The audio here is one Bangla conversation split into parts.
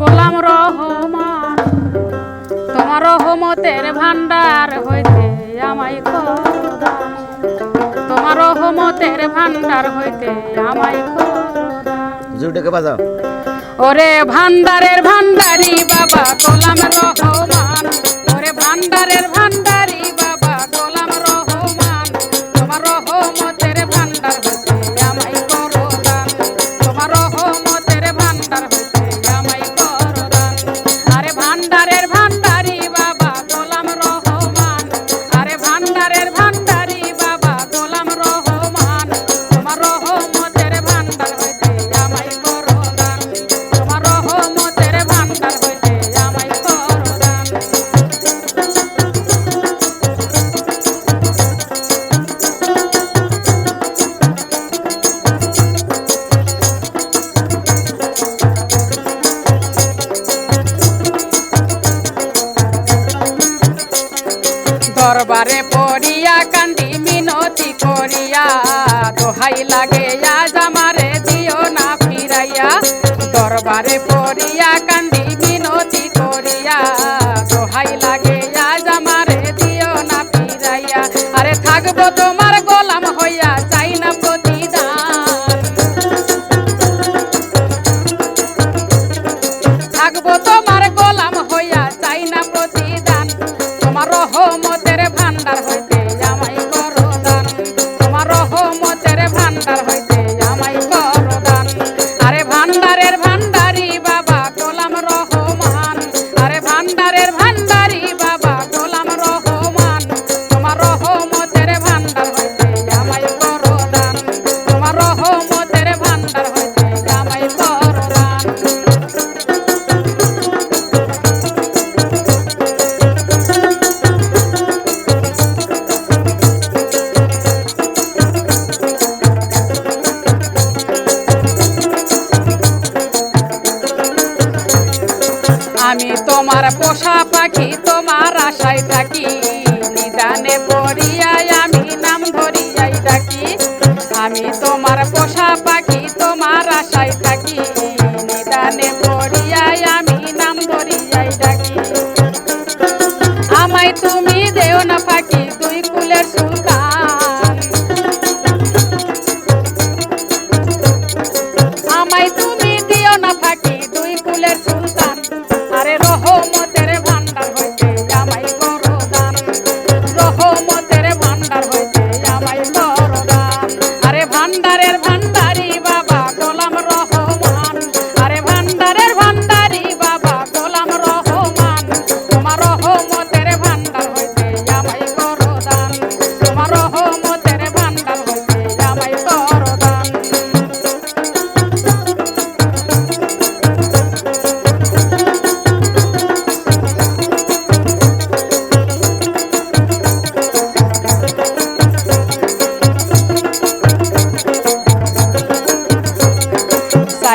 গোলাম রহমান তোমার রহমতের ভান্ডার হইতে আমায় করো তোমার রহমতের ভান্ডার হইতে আমায় বাজাও। ওরে ভান্ডারের ভান্ডারি বাবা গোলাম রহমান। দরবারে পড়িয়া কান্দি, মিনতি করিয়া। দোহাই লাগে আজ আমারে, দিও না ফিরাইয়া। দরবারে পড়িয়া কান্দি, মিনতি করিয়া। দোহাই লাগে আজ আমারে, দিও না ফিরাইয়া। আরে থাকব তোমার গোলাম হইয়া, চাই না প্রতিদান। থাকব তোমার ভান্ডারের ভান্ডারি বাবা, গোলাম রহমান। তোমার রহমতের ভান্ডার হইতে আমায় করো দান। তোমার রহমতের ভান্ডার হইতে আমি তোমার পোষা পাখি, তোমার আশায় থাকি। নিদানে পড়িয়াই আমি, নাম ধরিয়াই থাকি আমি তোমার পোষা পাখি, তোমার আশায় থাকি। নিদানে পড়িয়াই আমি, নাম ধরিয়াই থাকি আমায় তুমি দেও না পাখি দুই কুলের সুলতান। আমায় তুমি দিও না ফাঁকি, দুই কুলের সুলতান। আরে রহমতের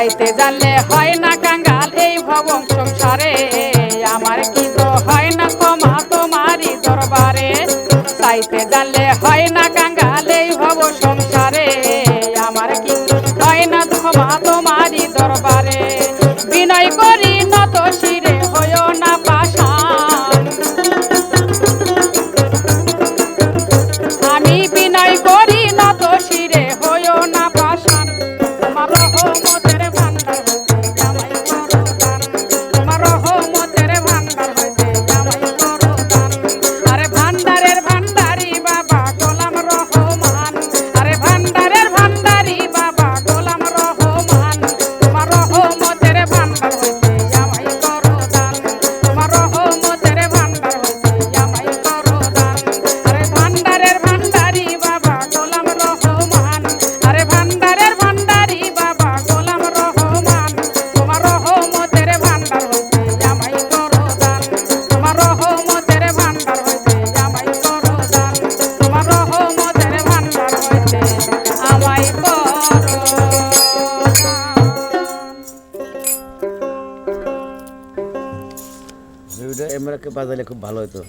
চাইতে জানলে হয় না কাঙ্গাল এই ভবন সংসারে। আমার কি তো হয় না ক্ষমা তোমারই দরবারে। চাইতে জানলে হয় না কাঙ্গাল এই ভব সংসারে। আমার কি হয় না ক্ষমা তোমারই দরবারে। বিনয় করি নত শিরে হইও না পাশান আমি বিনয় করি নত শিরে হইও না পাশান তোমার এমরাকে বাজালে খুব ভালো হতো